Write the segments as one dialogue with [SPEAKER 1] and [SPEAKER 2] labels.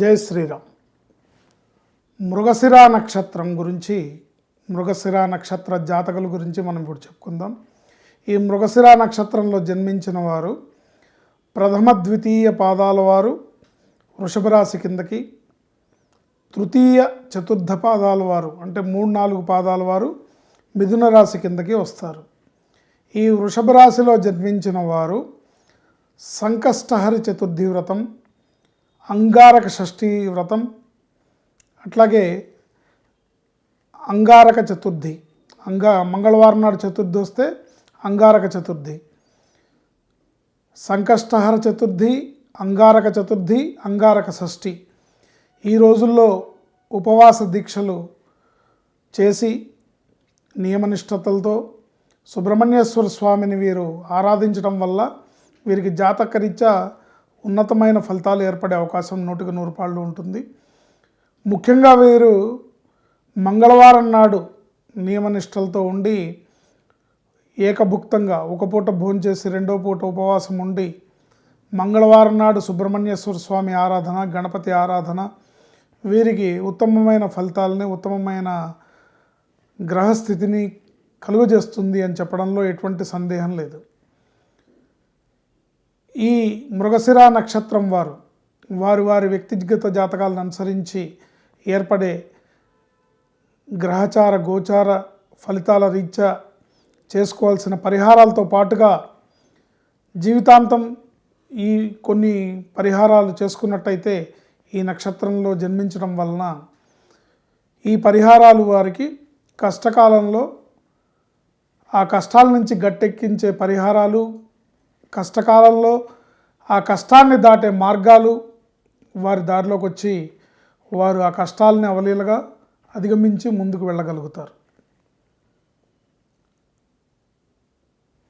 [SPEAKER 1] జై శ్రీరామ్. మృగశిర నక్షత్రం గురించి మృగశిర నక్షత్ర జాతకుల గురించి మనం ఇప్పుడు చెప్పుకుందాం. ఈ మృగశిర నక్షత్రంలో జన్మించిన వారు ప్రథమ ద్వితీయ పాదాల వారు వృషభ రాశి కిందకి తృతీయ చతుర్థ పాదాల వారు అంటే మూడు నాలుగు పాదాల వారు మిథున రాశి కిందకి వస్తారు. ఈ వృషభ రాశిలో జన్మించిన వారు సంకష్టహరి చతుర్థి వ్రతం అంగారక షష్ఠి వ్రతం అట్లాగే అంగారక చతుర్థి. అంగా మంగళవారం నాడు చతుర్థి వస్తే అంగారక చతుర్థి. సంకష్టహర చతుర్థి అంగారక చతుర్థి అంగారక షష్ఠి. ఈ రోజుల్లో ఉపవాస దీక్షలు చేసి నియమనిష్టతలతో సుబ్రహ్మణ్యేశ్వర స్వామిని వీరు ఆరాధించడం వల్ల వీరికి జాతకరీత్యా ఉన్నతమైన ఫలితాలు ఏర్పడే అవకాశం నూటికి నూరు పాళ్ళు ఉంటుంది. ముఖ్యంగా వీరు మంగళవారం నాడు నియమనిష్టలతో ఉండి ఏకభుక్తంగా ఒక పూట భోంచేసి రెండో పూట ఉపవాసం ఉండి మంగళవారం నాడు సుబ్రహ్మణ్యేశ్వర స్వామి ఆరాధన గణపతి ఆరాధన వీరికి ఉత్తమమైన ఫలితాలని ఉత్తమమైన గ్రహస్థితిని కలుగజేస్తుంది అని చెప్పడంలో ఎటువంటి సందేహం లేదు. ఈ మృగశిర నక్షత్రం వారు వారి వారి వ్యక్తిగత జాతకాలను అనుసరించి ఏర్పడే గ్రహచార గోచార ఫలితాల రీత్యా చేసుకోవాల్సిన పరిహారాలతో పాటుగా జీవితాంతం ఈ కొన్ని పరిహారాలు చేసుకున్నట్టయితే ఈ నక్షత్రంలో జన్మించడం వలన ఈ పరిహారాలు వారికి కష్టకాలంలో ఆ కష్టాల నుంచి గట్టెక్కించే పరిహారాలు కష్టకాలంలో ఆ కష్టాన్ని దాటే మార్గాలు వారి దారిలోకి వచ్చి వారు ఆ కష్టాలని అవలీలగా అధిగమించి ముందుకు వెళ్ళగలుగుతారు.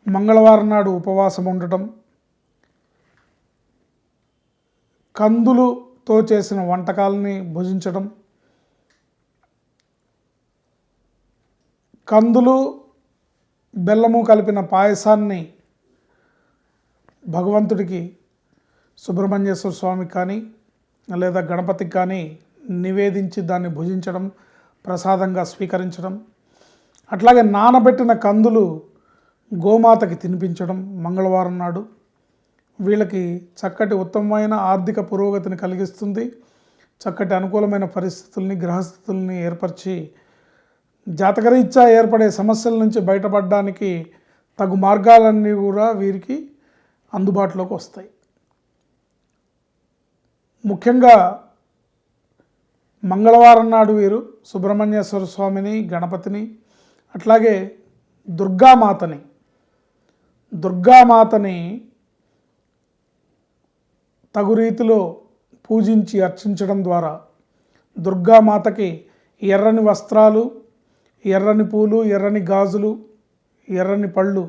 [SPEAKER 1] మంగళవారం నాడు ఉపవాసం ఉండటం కందులుతో చేసిన వంటకాలని భుజించడం కందులు బెల్లము కలిపిన పాయసాన్ని భగవంతుడికి సుబ్రహ్మణ్యేశ్వర స్వామికి కానీ లేదా గణపతికి కానీ నివేదించి దాన్ని భుజించడం ప్రసాదంగా స్వీకరించడం అట్లాగే నానబెట్టిన కందులు గోమాతకి తినిపించడం మంగళవారం నాడు వీళ్ళకి చక్కటి ఉత్తమమైన ఆర్థిక పురోగతిని కలిగిస్తుంది. చక్కటి అనుకూలమైన పరిస్థితుల్ని గ్రహస్థితుల్ని ఏర్పరిచి జాతకరీత్యా ఏర్పడే సమస్యల నుంచి బయటపడడానికి తగు మార్గాలన్నీ కూడా వీరికి అందుబాటులోకి వస్తాయి. ముఖ్యంగా మంగళవారం నాడు వీరు సుబ్రహ్మణ్యేశ్వర స్వామిని గణపతిని అట్లాగే దుర్గామాతని దుర్గామాతని తగు రీతిలో పూజించి అర్చించడం ద్వారా దుర్గామాతకి ఎర్రని వస్త్రాలు ఎర్రని పూలు ఎర్రని గాజులు ఎర్రని పళ్ళు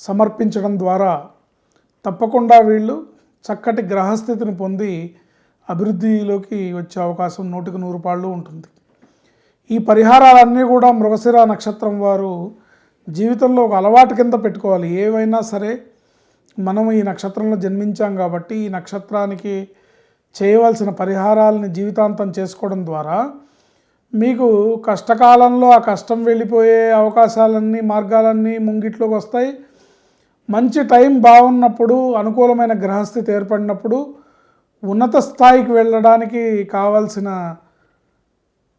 [SPEAKER 1] సమర్పించడం ద్వారా తప్పకుండా వీళ్ళు చక్కటి గ్రహస్థితిని పొంది అభివృద్ధిలోకి వచ్చే అవకాశం నూటికి నూరు పాళ్ళు ఉంటుంది. ఈ పరిహారాలన్నీ కూడా మృగశిర నక్షత్రం వారు జీవితంలో ఒక అలవాటు కింద పెట్టుకోవాలి. ఏవైనా సరే మనం ఈ నక్షత్రంలో జన్మించాం కాబట్టి ఈ నక్షత్రానికి చేయవలసిన పరిహారాలని జీవితాంతం చేసుకోవడం ద్వారా మీకు కష్టకాలంలో ఆ కష్టం వెళ్ళిపోయే అవకాశాలన్నీ మార్గాలన్నీ ముంగిట్లోకి వస్తాయి. మంచి టైం బాగున్నప్పుడు అనుకూలమైన గ్రహస్థితి ఏర్పడినప్పుడు ఉన్నత స్థాయికి వెళ్ళడానికి కావాల్సిన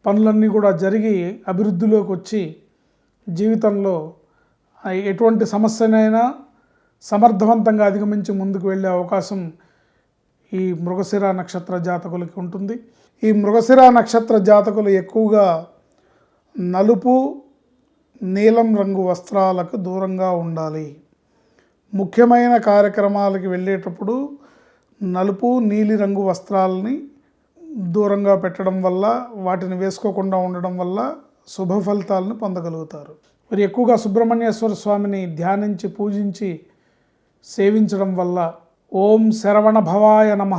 [SPEAKER 1] పనులన్నీ కూడా జరిగి అభివృద్ధిలోకి వచ్చి జీవితంలో ఎటువంటి సమస్యనైనా సమర్థవంతంగా అధిగమించి ముందుకు వెళ్ళే అవకాశం ఈ మృగశిర నక్షత్ర జాతకులకి ఉంటుంది. ఈ మృగశిర నక్షత్ర జాతకులు ఎక్కువగా నలుపు నీలం రంగు వస్త్రాలకు దూరంగా ఉండాలి. ముఖ్యమైన కార్యక్రమాలకి వెళ్ళేటప్పుడు నలుపు నీలిరంగు వస్త్రాలని దూరంగా పెట్టడం వల్ల వాటిని వేసుకోకుండా ఉండడం వల్ల శుభ ఫలితాలను పొందగలుగుతారు. మరి ఎక్కువగా సుబ్రహ్మణ్యేశ్వర స్వామిని ధ్యానించి పూజించి సేవించడం వల్ల ఓం శరవణ భవాయ నమ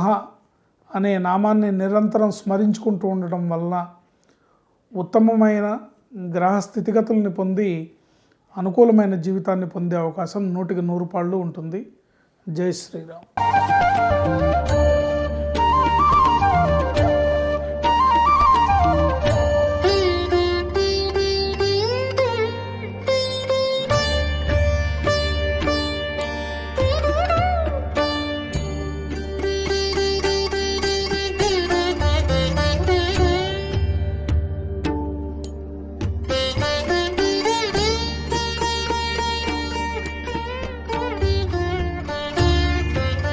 [SPEAKER 1] అనే నామాన్ని నిరంతరం స్మరించుకుంటూ ఉండటం వలన ఉత్తమమైన గ్రహ స్థితిగతుల్ని పొంది అనుకూలమైన జీవితాన్ని పొందే అవకాశం నూటికి నూరు పాళ్ళు ఉంటుంది. జై శ్రీరామ్.